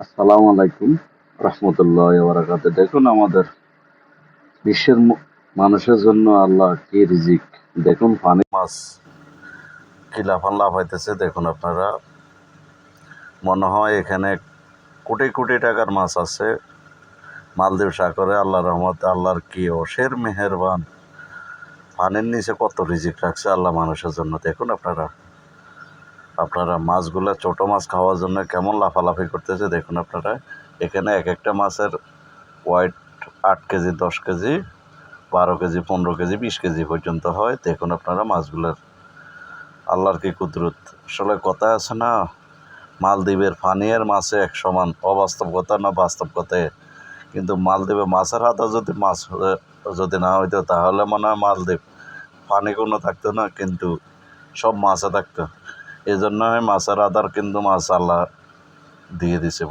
আসসালামু আলাইকুম রহমতুল্লাহ বারাকাত দেখুন আমাদের বিশ্বের মানুষের জন্য আল্লাহ কি রিজিক। দেখুন পানি মাছ কি লাফান লাফাইতেছে দেখুন আপনারা, মনে হয় এখানে কোটি কোটি টাকার মাছ আছে। মালদ্বীপ সাগরে আল্লাহ রহমত, আল্লাহর কি অশের মেহেরবান। পানির নিচে কত রিজিক রাখছে আল্লাহ মানুষের জন্য। দেখুন আপনারা। আপনারা মাছগুলো ছোট মাছ খাওয়ার জন্য কেমন লাফালাফি করতেছে দেখুন আপনারা। এখানে এক একটা মাছের ওয়াইট আট কেজি, দশ কেজি, বারো কেজি, পনেরো কেজি, বিশ কেজি পর্যন্ত হয়। দেখুন আপনারা মাছগুলোর আল্লাহর কি কুদরত। আসলে কথা আছে না, মালদ্বীপের পানি আর মাছে এক সমান অবাস্তব কথা না বাস্তব কথায় কিন্তু মালদ্বীপে মাছের হাতে যদি মাছ, যদি না হইতো, তাহলে মনে হয় মালদ্বীপ পানি কোনো থাকতো না, কিন্তু সব মাছে থাকতো। এই জন্য মাছের আধার কিন্তু মাছ আল্লাহ দিয়ে দিছে।